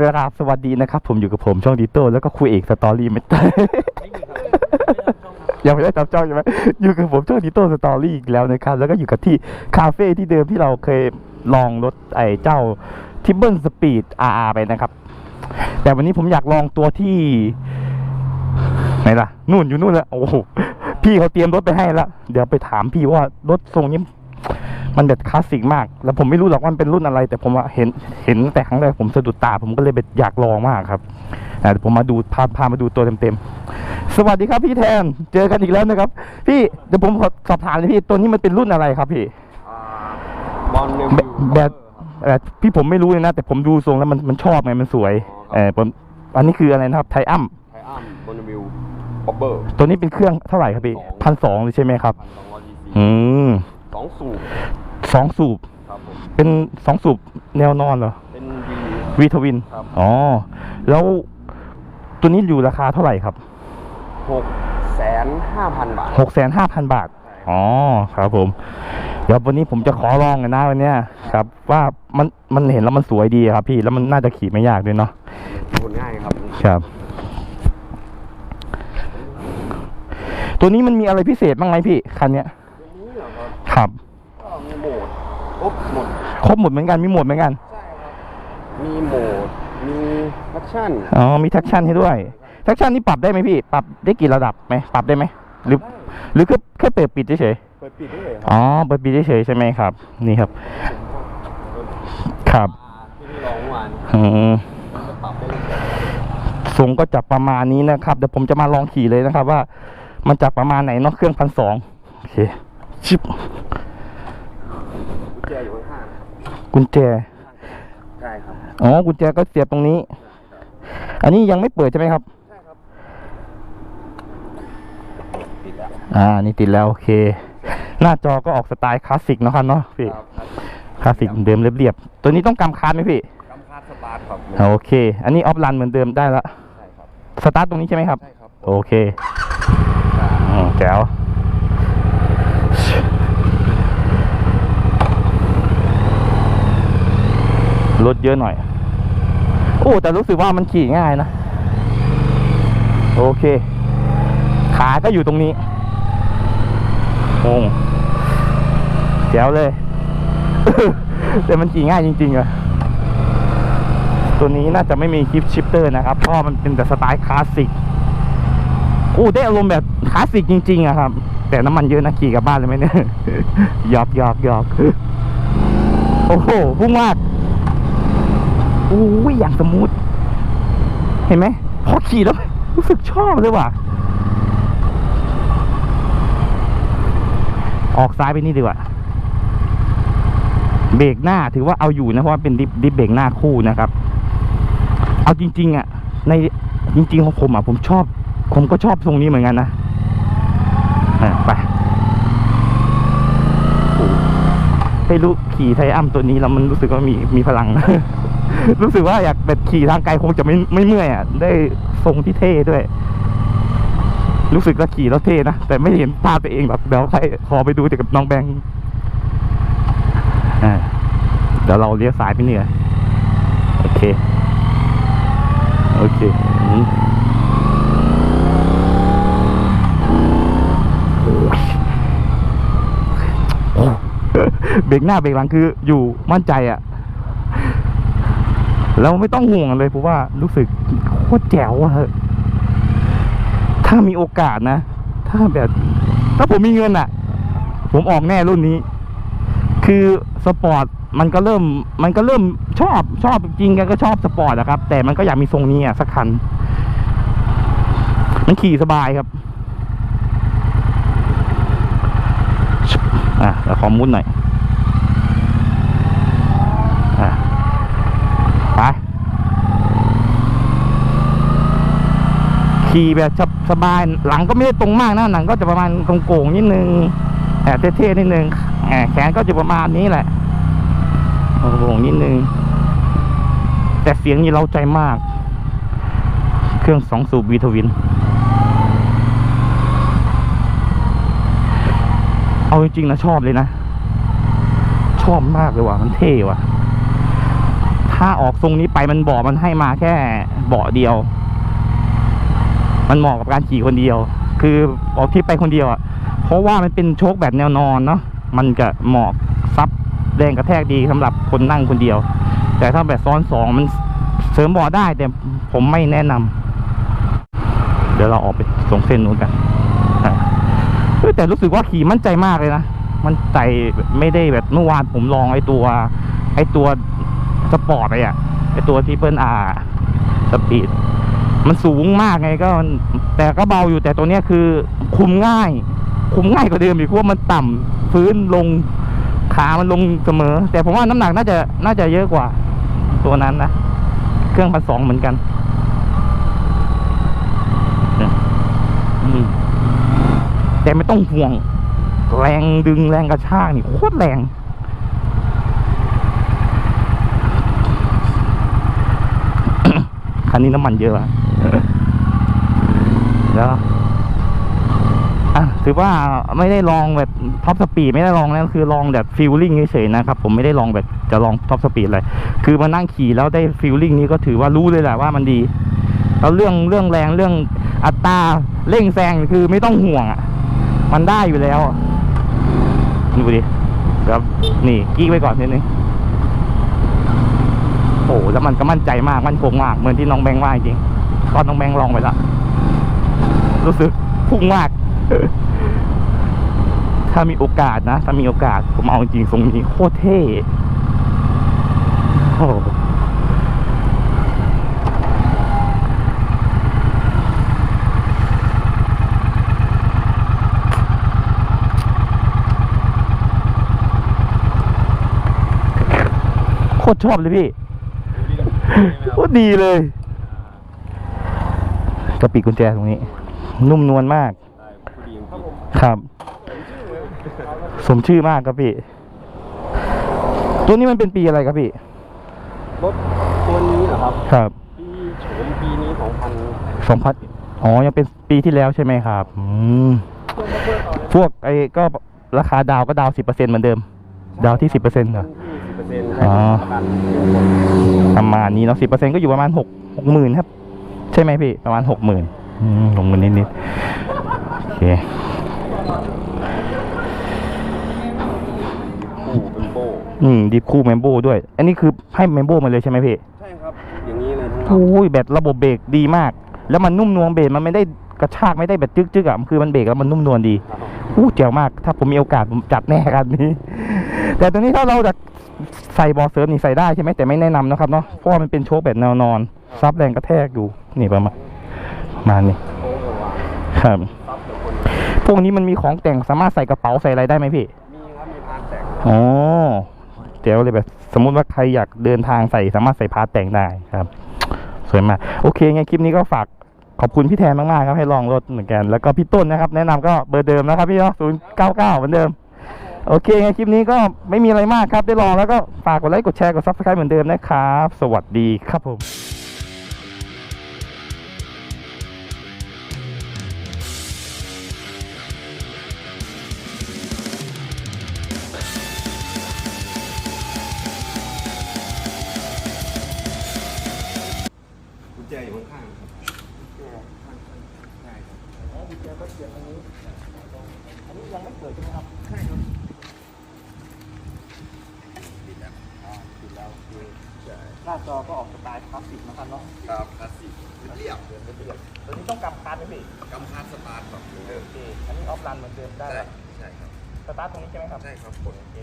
กราบสวัสดีนะครับ ผมอยู่กับผมช่องดิโต้แล้วก็คุยเอกสตอรี่ไม่ได้ยังไม่ได้จับจ้องใช่ไหมอยู่กับผมช่องดิโต้สตอรี่อีกแล้วนะครับ แล้วก็อยู่กับที่คาเฟ่ที่เดิมที่เราเคยลองรถไอ้เจ้าทิบเบิลสปีด RR ไปนะครับ แต่วันนี้ผมอยากลองตัวที่ไหนล่ะนู่นอยู่นู่นแล้วโอ้โหพี่เขาเตรียมรถไปให้แล้วเดี๋ยวไปถามพี่ว่ารถทรงนี้ มันแบบคลาสสิกมาก แล้วผมไม่รู้หรอกว่ามันเป็นรุ่นอะไร แต่ผมว่าเห็นเห็นแต่ครั้งแรกผมสะดุดตา ผมก็เลยแบบอยากลองมากครับอ่าเดี๋ยวผมมาดูพาพามาดูตัวเต็มๆ สวัสดีครับพี่แทน เจอกันอีกแล้วนะครับ พี่เดี๋ยวผมขอสอบถามเลยพี่ตัวนี้มันเป็นรุ่นอะไรครับพี่บอลเนแบวิบวแบบแบบพี่ผมไม่รู้เลยนะ แต่ผมดูทรงแล้วมันมันชอบไงมันสวยอ๋อครับเออผมอันนี้คืออะไรนะครับไทอัมไทอัมบอลเนวิวป๊อปเปอร์ตัวนี้เป็นเครื่องเท่าไหร่ครับพี่สองพันสองเลยใช่ไหมครับพันสองร้อยซีซีอืมสองสูบ สองสูบ ครับผมเป็นสองสูบแนวนอนเหรอเป็นวีวีทวิน ครับอ๋อ แล้วตัวนี้อยู่ราคาเท่าไหร่ครับหกแสนห้าพันบาท หกแสนห้าพันบาทใช่อ๋อ ครับผม เดี๋ยววันนี้ผมจะขอลองกันนะวันเนี้ยครับ ว่ามันมันเห็นแล้วมันสวยดีครับ พี่แล้วมันน่าจะขี่ไม่ยากด้วยเนาะ คนง่ายครับครับ ตัวนี้มันมีอะไรพิเศษบ้างไหมพี่คันเนี้ย ตัวนี้เหรอครับ ครับก็มีโหมด ครบหมดครบหมดเหมือนกันมีหมดเหมือนกัน ใช่ครับ มีโหมด มีแอคชั่นอ๋อมีแท็กชั่นให้ด้วยแท็กชั่นนี่ปรับได้ไหมพี่ ปรับได้กี่ระดับไหมปรับได้ไหมหรือ หรือแค่แค่เปิดปิดเฉยๆเปิดปิดได้เลยคอ๋รัอเปิดปีเฉยๆใช่ไหมครับ นี่ครับ ครับที่พี่ลองเมื่อวานอืมมันจะปรับได้เลยทรงก็จะประมาณนี้นะครับ เดี๋ยวผมจะมาลองขี่เลยนะครับว่า มันจะประมาณไหนเนาะเครื่องพันสองโอเคชิป กุญแจอยู่ข้าง กุญแจๆใช่ครับอ๋อกุญแจก็เสียบตรงนี้ อันนี้ยังไม่เปิดใช่ไหมครับใช่ครับปิดแล้วอ่านี่ติดแล้วโอเค หน้าจอก็ออกสไตล์คลาสสิกเนาะครับเนาะพี่ครับคลาสสิกเดิมเรียบๆตัวนี้ต้องกำคาร์ดไหมพี่กำคาดสตาร์ทครับอ่าโอเค อันนี้ออฟรันเหมือนเดิมได้ละใช่ครับสตาร์ทตรงนี้ใช่ไหมครับใช่ครับโอเคอืมแจ๋ว รถเยอะหน่อย โอ้แต่รู้สึกว่ามันขี่ง่ายนะ โอเค ขาก็อยู่ตรงนี้โอ้แจ๋วเลยแต่มันขี่ง่ายจริงๆอะตัวนี้น่าจะไม่มีคลิปชิปเตอร์นะครับ เพราะมันเป็นแต่สไตล์คลาสสิกโอ้ได้อารมณ์แบบคลาสสิกจริงๆอะครับ แต่น้ำมันเยอะนะขี่กลับบ้านเลยไหมเนี่ยหยอกหยอกหยอกโอ้โหพุ่งมาก อ้ยอย่างสมูท เห็นไหมพอขี่แล้ว รู้สึกชอบเลยว่ะ ออกซ้ายไปนี่ดีกว่า เบรกหน้าถือว่าเอาอยู่นะ เพราะว่าเป็นดิฟดิฟเบรกหน้าคู่นะครับ เอาจริง ๆ อะ ในจริง ๆ ของผมอะผมชอบ ผมก็ชอบทรงนี้เหมือนกันนะไปโอ้ให้ลูกขี่ไทอัมตัวนี้แล้วมันรู้สึกว่ามีมีพลัง รู้สึกว่าอยากแบบขี่ทางไกลคงจะไม่ไม่เมื่อยอะ ได้ทรงที่เท่ด้วย รู้สึกว่าขี่แล้วเท่นะ แต่ไม่เห็นภาพตัวเองแบบเดี๋ยวใครขอไปดูแต่กับน้องแบงค์อ่เดี๋ยวเราเลี้ยวซ้ายไปเนี่ยโอเค โอเคเบรกหน้าเบรกหลังคืออยู่มั่นใจอะ แล้วไม่ต้องห่วงเลยเพราะว่ารู้สึกโคตรแจ๋วอะถ้ามีโอกาสนะ ถ้าแบบ ถ้าผมมีเงินอะผมออกแน่รุ่นนี้ คือสปอร์ตมันก็เริ่ม มันก็เริ่มชอบชอบจริงกันก็ชอบสปอร์ตอะครับ แต่มันก็อยากมีทรงนี้อะสักคัน มันขี่สบายครับ อะขอมุดหน่อย อะ ไป ขี่แบบสบายหลังก็ไม่ได้ตรงมากนะหลังก็จะประมาณโก่งๆนิดนึงแอบเท่ๆนิดนึงแอบแขนก็จะประมาณนี้แหละโก่งๆนิดนึง แต่เสียงนี่เราใจมาก เครื่องสองสูบวีทวิน เอาจริงๆนะชอบเลยนะ ชอบมากเลยว่ะมันเท่ว่ะ ถ้าถ้าออกทรงนี้ไปมันเบาะมันให้มาแค่เบาะเดียว มันเหมาะกับการขี่คนเดียว คือออกทริปไปคนเดียวอะเพราะว่ามันเป็นโชคแบบแนวนอนเนาะมันก็เหมาะซับแรงกระแทกดีสำหรับคนนั่งคนเดียว แต่ถ้าแบบซ้อนสองมันเสริมเบาได้แต่ผมไม่แนะนำเดี๋ยวเราออกไปตรงเส้นนู้นกันแต่รู้สึกว่าขี่มั่นใจมากเลยนะมันใจไม่ได้แบบเมื่อวานผมลองไอ้ตัว ไอ้ตัวสปอร์ตไปอะไอ้ตัวที่เปิลอาร์สปีด มันสูงมากไงก็มันแต่ก็เบาอยู่แต่ตัวเนี้ยคือคุมง่าย คุมง่ายกว่าเดิมอีกเพราะว่ามันต่ำพื้นลงขามันลงเสมอ แต่ผมว่าน้ำหนักน่าจะน่าจะเยอะกว่า ตัวนั้นนะ เครื่องพันสองเหมือนกันเนี่ยอืมแต่ไม่ต้องห่วง แรงดึงแรงกระชากนี่โคตรแรง คันนี้น้ำมันเยอะอะ แล้วอะถือว่าไม่ได้ลองแบบท็อปสปีดไม่ได้ลองนะคือลองแบบฟิลลิ่งเฉยๆนะครับ ผมไม่ได้ลองแบบจะลองท็อปสปีดเลยคือมานั่งขี่แล้วได้ฟิลลิ่งนี้ก็ถือว่ารู้เลยแหละว่ามันดีแล้วเรื่องเรื่องแรงเรื่องอัตราเร่งแซงคือไม่ต้องห่วงอะมันได้อยู่แล้วดูดิครับนี่กี้ไว้ก่อนนิดนึงโอ้โหแล้วมันก็มั่นใจมากมั่นคงมากเหมือนที่น้องแบงค์ว่าจริง ตอนน้องแบงลองไปแล้วรู้สึกพุ่งมาก ถ้ามีโอกาสนะ ถ้ามีโอกาส ผมเอาจริงๆทรงนี้โคตรเท่โอ้โคตรชอบเลยพี่ โคตรดีเลย กระปิดกุญแจตรงนี้ นุ่มนวลมาก ครับ สมชื่อมากครับพี่ตัวนี้มันเป็นปีอะไรครับพี่รถตัวนี้เหรอครับ ครับ ปีโฉมปีนี้สองพันสองพันอ๋อ ยังเป็นปีที่แล้วใช่ไหมครับอืมพวกไอ้ก็ราคาดาวก็ดาวสิบเปอร์เซ็นเหมือนเดิม ดาวที่สิบเปอร์เซ็นต์เหรอที่สิบเปอร์เซ็นต์อ๋อประกันประมาณนี้เนาะสิบเปอร์เซ็นก็อยู่ประมาณหกหกหมื่นครับ ใช่ไหมพี่ ประมาณหกหมื่นหกหมื่นนิดๆโอเคคู่เป็นโบอืมดีคู่เมมโบด้วย อันนี้คือให้เมมโบมาเลยใช่ไหมพี่ ใช่ครับ อย่างนี้เลยทั้งหมดโอ้ยแบบระบบเบรกดีมาก แล้วมันนุ่มนวลเบรกมันไม่ได้กระชากไม่ได้แบบจึ๊กๆอะมันคือมันเบรกแล้วมันนุ่มนวลดีครับอู้เจ๋วมาก ถ้าผมมีโอกาสผมจัดแน่กันนี้ แต่ตัวนี้ถ้าเราจะใส่บอลเสริมนี่ใส่ได้ใช่ไหมแต่ไม่แนะนำนะครับเนาะเพราะว่ามันเป็นโชคแบบแนวนอน ซับแรงกระแทกอยู่นี่ประมาณประมาณนี้โอ้โหว่ะครับซับแต่คนพวกนี้มันมีของแต่งสามารถใส่กระเป๋าใส่อะไรได้ไหมพี่ มีครับมีพานแตกอ๋อเจ๋วเลยแบบ สมมุติว่าใครอยากเดินทางใส่สามารถใส่พาร์ทแต่งได้ครับ สวยมาก โอเคไงคลิปนี้ก็ฝากขอบคุณพี่แทนมากๆครับให้ลองรถเหมือนกัน แล้วก็พี่ต้นนะครับ แนะนำก็เบอร์เดิมนะครับพี่เนาะศูนย์เก้าเก้าเหมือนเดิม โอเคไงคลิปนี้ก็ไม่มีอะไรมากครับ ได้ลองแล้วก็ฝากกดไลค์กดแชร์กดซับสไครต์เหมือนเดิมนะครับ สวัสดีครับผม น้าจอก็ออกสไตล์คลาสสิกนะครับเนาะครับคลาสสิกเรียบตัวนี้ต้องกำคันไหมพี่กำคัดสตาร์ทแบบเดิมโอเคอันนี้ออฟรันเหมือนเดิมได้ใช่ใช่ครับสตาร์ทตรงนี้ใช่ไหมครับใช่ครับกดโอเค